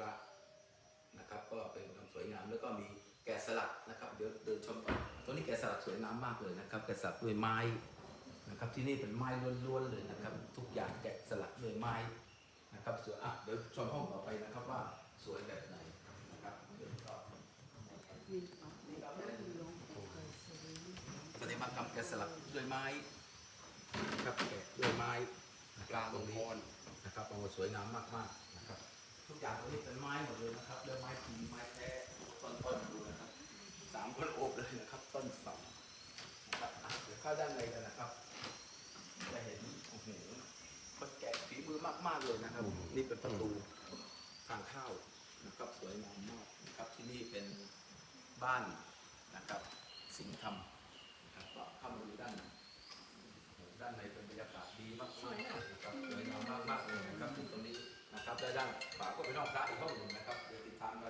พระนะครับ ก็เป็นความสวยงามแล้วก็มีแกะสลักนะครับ เดี๋ยวเดินชมต่อตัวนี้แกะสลักสวยงามมากเลยนะครับ แกะสลักด้วยไม้นะครับ ที่นี่เป็นไม้ล้วนๆเลยนะครับ ทุกอย่างแกะสลักด้วยไม้นะครับสวยอะเดี๋ยวชมห้องต่อไปนะครับว่าสวยแบบไหนนะครับเดี๋ยวต่อปฏิมากรรมแกะสลักด้วยไม้นะครับแกะด้วยไม้นะครับตรงนี้นะครับโอ้สวยงามมากๆ ทุกอย่างตรงนี้เป็นไม้หมดเลยนะครับด้วยไม้จริงไม้แท้ต้นต้นๆดูนะครับสามคนโอบเลยนะครับต้นเสานะครับอะเดี๋ยวเข้าด้านในกันนะครับ จะเห็นโอ้โหคนแกะฝีมือมากๆเลยนะครับ นี่เป็นประตูทางเข้านะครับ สวยงามมากนะครับที่นี่เป็นบ้านนะครับ สิงห์ธรรม ด้านฝาก็ไปนองพระอีกห้องหนึ่งนะครับเดี๋ยวติดตามกัน